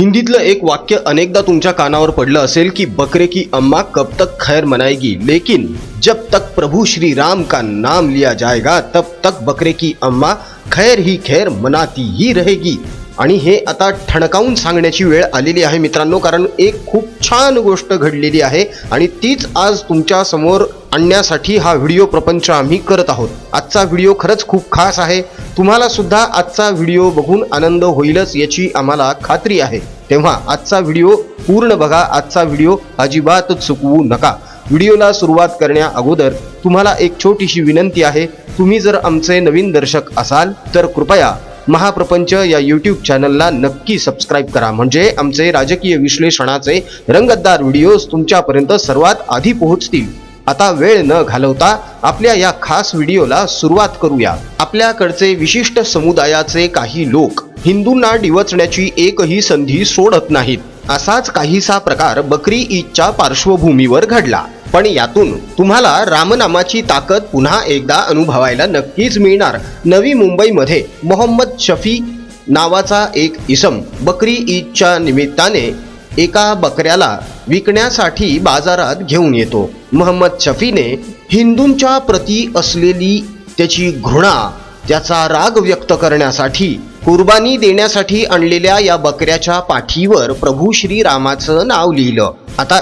हिंदीतलं एक वाक्य अनेकदा तुमच्या कानावर पडलं असेल की बकरे की अम्मा कब तक खैर मनाएगी? लेकिन जब तक प्रभु श्री राम का नाम लिया जाएगा तब तक बकरे की अम्मा खैर ही खैर मनाती ही रहेगी. आणि हे आता ठणकावून सांगण्याची वेळ आलेली आहे मित्रांनो कारण एक खूप छान गोष्ट घडलेली आहे आणि तीच आज तुमच्यासमोर आणण्यासाठी हा व्हिडिओ प्रपंच आम्ही करत आहोत. आजचा व्हिडिओ खरंच खूप खास आहे. तुम्हाला सुद्धा आजचा व्हिडिओ बघून आनंद होईलच याची आम्हाला खात्री आहे. तेव्हा आजचा व्हिडिओ पूर्ण बघा. आजचा व्हिडिओ अजिबात चुकवू नका. व्हिडिओला सुरुवात करण्या अगोदर तुम्हाला एक छोटीशी विनंती आहे. तुम्ही जर आमचे नवीन दर्शक असाल तर कृपया महाप्रपंच या यूट्यूब चॅनलला नक्की सबस्क्राईब करा. म्हणजे आमचे राजकीय विश्लेषणाचे रंगतदार व्हिडिओज तुमच्यापर्यंत सर्वात आधी पोहोचतील. आता वेळ न घालवता आपल्या या खास व्हिडिओला सुरुवात करूया. आपल्याकडचे विशिष्ट समुदायाचे काही लोक हिंदूंना डिवचण्याची एकही संधी सोडत नाहीत. असाच काहीसा प्रकार बकरी ईदच्या पार्श्वभूमीवर घडला. पण यातून तुम्हाला रामनामाची ताकद पुन्हा एकदा अनुभवायला नक्कीच मिळणार. नवी मुंबईमध्ये मोहम्मद शफी नावाचा एक इसम बकरी ईदच्या निमित्ताने एका बकऱ्याला विकण्यासाठी बाजारात घेऊन येतो. महम्मद शफीने हिंदूंच्या प्रती असलेली त्याची घृणा त्याचा राग व्यक्त करण्यासाठी कुर्बानी देण्यासाठी आणलेल्या या बकऱ्याच्या पाठीवर प्रभू श्रीरामाचं नाव लिहिलं. आता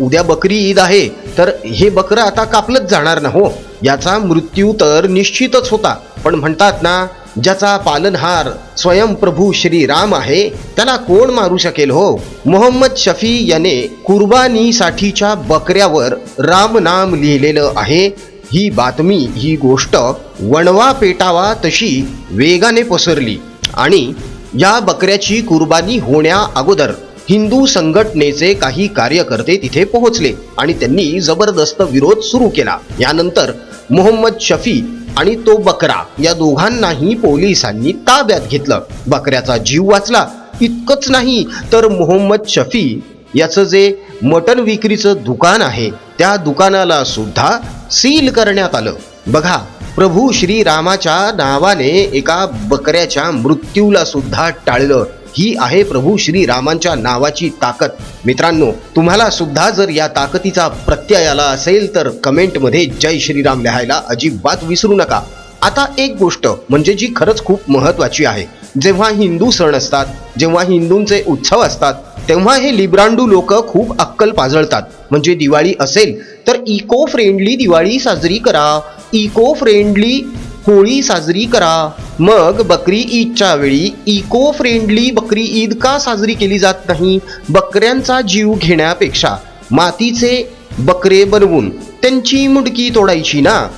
उद्या बकरी ईद आहे तर हे बकरं आता कापलंच जाणार ना हो? याचा मृत्यू तर निश्चितच होता. पण म्हणतात ना ज्याचा पालनहार स्वयंप्रभू श्री राम आहे त्याला कोण मारू शकेल हो? मोहम्मद शफी याने कुर्बानीसाठीच्या बकऱ्यावर राम नाम लिहिलेलं आहे. ही बातमी ही गोष्ट वणवा पेटावा तशी वेगाने पसरली. आणि या बकऱ्याची कुर्बानी होण्या अगोदर हिंदू संघटनेचे काही कार्यकर्ते तिथे पोहोचले आणि त्यांनी जबरदस्त विरोध सुरू केला. यानंतर मोहम्मद शफी आणि तो बकरा या दोघांनाही पोलिसांनी ताब्यात घेतलं. बकऱ्याचा जीव वाचला. इतकंच नाही तर मोहम्मद शफी याचं जे मटन विक्रीचं दुकान आहे त्या दुकानाला सुद्धा सील करण्यात आलं. बघा प्रभू श्रीरामाच्या नावाने एका बकऱ्याच्या मृत्यूला सुद्धा टाळलं. ही आहे प्रभू श्रीरामांच्या नावाची ताकद. मित्रांनो तुम्हाला सुद्धा जर या ताकदीचा प्रत्यय आला असेल तर कमेंटमध्ये जय श्रीराम लिहायला अजिबात विसरू नका. आता एक गोष्ट म्हणजे जी खरंच खूप महत्वाची आहे. जेव्हा हिंदू सण असतात जेव्हा हिंदूंचे उत्सव असतात तेव्हा हे लिब्रांडू लोक खूप अक्कल पाजळतात. म्हणजे दिवाळी असेल तर इको फ्रेंडली दिवाळी साजरी करा. इको फ्रेंडली होळी साजरी करा. मग बकरी ईदच्या वेळी इको फ्रेंडली बकरी ईद का साजरी केली जात नाही? बकऱ्यांचा जीव घेण्यापेक्षा मातीचे बकरे बनवून त्यांची मुडकी तोडायची ना?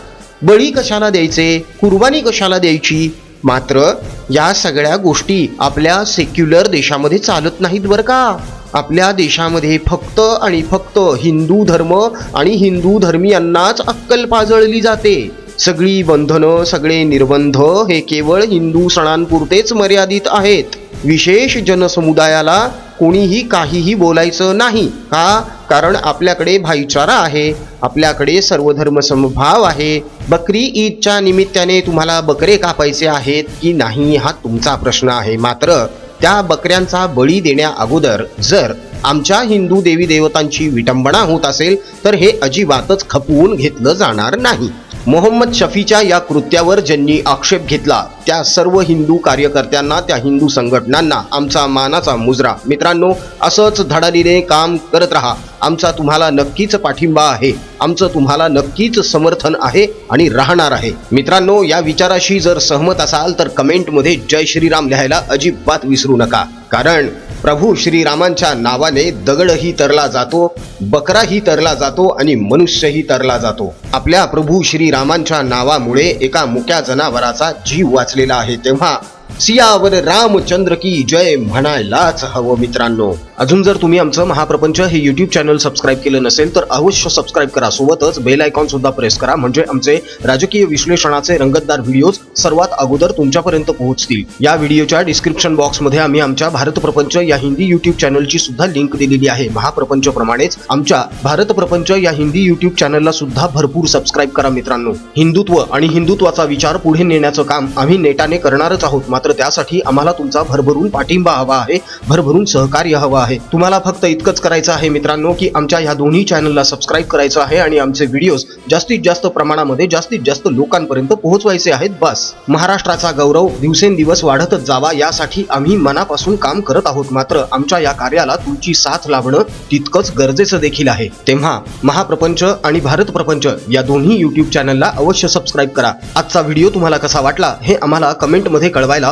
बळी कशाला द्यायचे? कुर्बानी कशाला द्यायची? मात्र या सगळ्या गोष्टी आपल्या सेक्युलर देशामध्ये चालत नाहीत बरं का? आपल्या देशामध्ये फक्त आणि फक्त हिंदू धर्म आणि हिंदू धर्मियांनाच अक्कल पाजळली जाते. सगळी बंधनं सगळे निर्बंध हे केवळ हिंदू सणांपुरतेच मर्यादित आहेत. विशेष जनसमुदायाला कोणीही काहीही बोलायचं नाही. का? कारण आपल्याकडे भाईचारा आहे आपल्याकडे सर्वधर्म समभाव आहे. बकरी ईदच्या निमित्ताने तुम्हाला बकरे कापायचे आहेत की नाही हा तुमचा प्रश्न आहे. मात्र त्या बकऱ्यांचा बळी देण्या अगोदर जर आमच्या हिंदू देवी देवतांची विटंबना होत असेल तर हे अजिबातच खपवून घेतलं जाणार नाही. मोहम्मद शफीच्या या कृत्यावर ज्यांनी आक्षेप घेतला त्या सर्व हिंदू कार्यकर्त्यांना त्या हिंदू संघटनांना आमचा मानाचा मुजरा. मित्रांनो असंच धडाडीने काम करत राहा. आमचा तुम्हाला नक्कीच पाठिंबा आहे. आमचं तुम्हाला नक्कीच समर्थन आहे आणि राहणार आहे. मित्रांनो या विचाराशी जर सहमत असाल तर कमेंटमध्ये जय श्रीराम लिहायला अजिबात विसरू नका. कारण प्रभू श्रीरामांच्या नावाने दगडही तरला जातो बकराही तरला जातो आणि मनुष्यही तरला जातो. आपल्या प्रभू श्रीरामांच्या नावामुळे एका मुक्या जनावराचा जीव वाचलेला आहे. तेव्हा सियावर रामचंद्र की जय म्हणायलाच हवं मित्रांनो. अजून जर तुम्ही आमचं महाप्रपंच हे युट्यूब चॅनल सबस्क्राईब केलं नसेल तर अवश्य सबस्क्राईब करा. सोबतच बेल आयकॉन सुद्धा प्रेस करा म्हणजे आमचे राजकीय विश्लेषणाचे रंगतदार व्हिडिओज सर्वात अगोदर तुमच्यापर्यंत पोहोचतील. या व्हिडिओच्या डिस्क्रिप्शन बॉक्समध्ये आम्ही आमच्या भारत प्रपंच या हिंदी युट्यूब चॅनलची सुद्धा लिंक दिलेली आहे. महाप्रपंच प्रमाणेच आमच्या भारत प्रपंच या हिंदी युट्यूब चॅनलला सुद्धा भरपूर सबस्क्राईब करा मित्रांनो. हिंदुत्व आणि हिंदुत्वाचा विचार पुढे नेण्याचं काम आम्ही नेटाने करणारच आहोत. मात्र त्यासाठी आम्हाला तुमचा भरभरून पाठिंबा हवा आहे भरभरून सहकार्य हवं आहे. तुम्हाला फक्त इतकंच करायचं आहे मित्रांनो की आमच्या ह्या दोन्ही चॅनलला सबस्क्राईब करायचं आहे आणि आमचे व्हिडिओज जास्तीत जास्त प्रमाणामध्ये जास्तीत जास्त लोकांपर्यंत पोहोचवायचे आहेत. बस. महाराष्ट्राचा गौरव दिवसेंदिवस वाढतच जावा यासाठी आम्ही मनापासून काम करत आहोत. मात्र आमच्या या कार्याला तुमची साथ लाभणं तितकंच गरजेचं देखील आहे. तेव्हा महाप्रपंच आणि भारत प्रपंच या दोन्ही युट्यूब चॅनलला अवश्य सबस्क्राईब करा. आजचा व्हिडिओ तुम्हाला कसा वाटला हे आम्हाला कमेंटमध्ये कळवायला